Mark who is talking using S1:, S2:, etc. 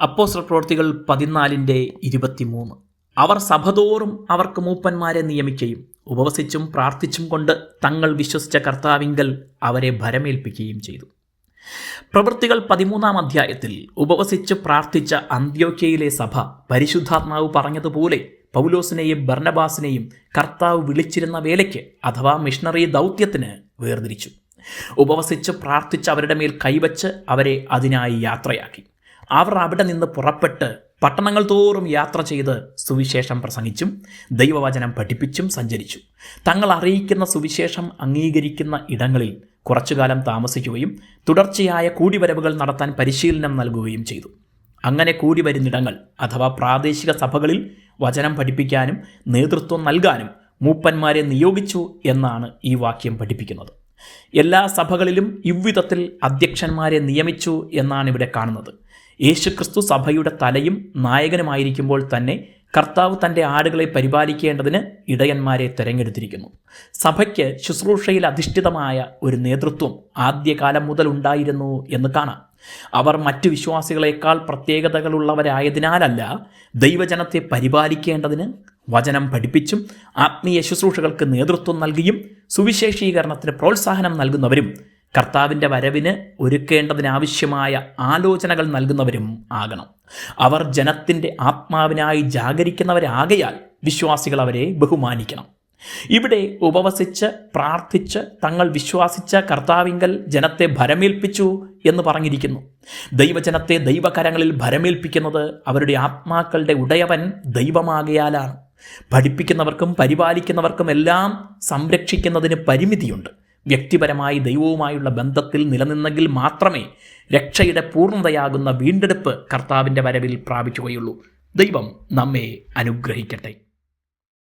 S1: Apostle പ്രവർത്തികൾ പതിനാലിന്റെ ഇരുപത്തിമൂന്ന്. അവർ സഭതോറും അവർക്ക് മൂപ്പന്മാരെ നിയമിക്കുകയും ഉപവസിച്ചും പ്രാർത്ഥിച്ചും കൊണ്ട് തങ്ങൾ വിശ്വസിച്ച കർത്താവിങ്കൽ അവരെ ഭരമേൽപ്പിക്കുകയും ചെയ്തു. പ്രവൃത്തികൾ പതിമൂന്നാം അധ്യായത്തിൽ ഉപവസിച്ച് പ്രാർത്ഥിച്ച അന്ത്യോക്കയിലെ സഭ പരിശുദ്ധാത്മാവ് പറഞ്ഞതുപോലെ പൗലോസിനെയും ഭർണബാസിനെയും കർത്താവ് വിളിച്ചിരുന്ന വേലയ്ക്ക് അഥവാ മിഷണറി ദൗത്യത്തിന് വേർതിരിച്ചു. ഉപവസിച്ച് പ്രാർത്ഥിച്ച് അവരുടെ മേൽ കൈവച്ച് അവരെ അതിനായി യാത്രയാക്കി. അവർ അവിടെ നിന്ന് പുറപ്പെട്ട് പട്ടണങ്ങൾ തോറും യാത്ര ചെയ്ത് സുവിശേഷം പ്രസംഗിച്ചും ദൈവവചനം പഠിപ്പിച്ചും സഞ്ചരിച്ചു. തങ്ങൾ അറിയിക്കുന്ന സുവിശേഷം അംഗീകരിക്കുന്ന ഇടങ്ങളിൽ കുറച്ചുകാലം താമസിക്കുകയും തുടർച്ചയായ കൂടിവരവുകൾ നടത്താൻ പരിശീലനം നൽകുകയും ചെയ്തു. അങ്ങനെ കൂടി വരുന്നിടങ്ങൾ അഥവാ പ്രാദേശിക സഭകളിൽ വചനം പഠിപ്പിക്കാനും നേതൃത്വം നൽകാനും മൂപ്പന്മാരെ നിയോഗിച്ചു എന്നാണ് ഈ വാക്യം പഠിപ്പിക്കുന്നത്. എല്ലാ സഭകളിലും ഇவ்விധത്തിൽ അധ്യക്ഷന്മാരെ നിയമിച്ചു എന്നാണ് ഇവിടെ കാണുന്നത്. യേശുക്രിസ്തു സഭയുടെ തലയും നായകനുമായിരിക്കുമ്പോൾ തന്നെ കർത്താവ് തന്റെ ആടുകളെ പരിപാലിക്കേണ്ടതിന് ഇടയന്മാരെ തിരഞ്ഞെടുത്തിരിക്കുന്നു. സഭയ്ക്ക് ശുശ്രൂഷയിൽ അധിഷ്ഠിതമായ ഒരു നേതൃത്വം ആദ്യകാലം മുതൽ ഉണ്ടായിരുന്നു എന്ന് കാണാം. അവർ മറ്റു വിശ്വാസികളെക്കാൾ പ്രത്യേകതകളുള്ളവരായതിനാലല്ല ദൈവജനത്തെ പരിപാലിക്കേണ്ടതിന് വചനം പഠിപ്പിച്ചും ആത്മീയ ശുശ്രൂഷകൾക്ക് നേതൃത്വം നൽകിയും സുവിശേഷീകരണത്തിന് പ്രോത്സാഹനം നൽകുന്നവരും കർത്താവിന്റെ വരവിന് ഒരുക്കേണ്ടതിനാവശ്യമായ ആലോചനകൾ നൽകുന്നവരും ആകണം. അവർ ജനത്തിന്റെ ആത്മാവിനായി ജാഗരിക്കുന്നവരാകയാൽ വിശ്വാസികൾ അവരെ ബഹുമാനിക്കണം. ഇവിടെ ഉപവസിച്ച് പ്രാർത്ഥിച്ച് തങ്ങൾ വിശ്വാസിച്ച കർത്താവിങ്കൽ ജനത്തെ ഭരമേൽപ്പിച്ചു എന്ന് പറഞ്ഞിരിക്കുന്നു. ദൈവജനത്തെ ദൈവകരങ്ങളിൽ ഭരമേൽപ്പിക്കുന്നത് അവരുടെ ആത്മാക്കളുടെ ഉടയവൻ ദൈവമാകയാലാണ്. പഠിപ്പിക്കുന്നവർക്കും പരിപാലിക്കുന്നവർക്കും എല്ലാം സംരക്ഷിക്കുന്നതിന് പരിമിതിയുണ്ട്. വ്യക്തിപരമായി ദൈവവുമായുള്ള ബന്ധത്തിൽ നിലനിന്നെങ്കിൽ മാത്രമേ രക്ഷയുടെ പൂർണതയാകുന്ന വീണ്ടെടുപ്പ് കർത്താവിന്റെ വരവിൽ പ്രാപിക്കുകയുള്ളൂ. ദൈവം നമ്മെ അനുഗ്രഹിക്കട്ടെ.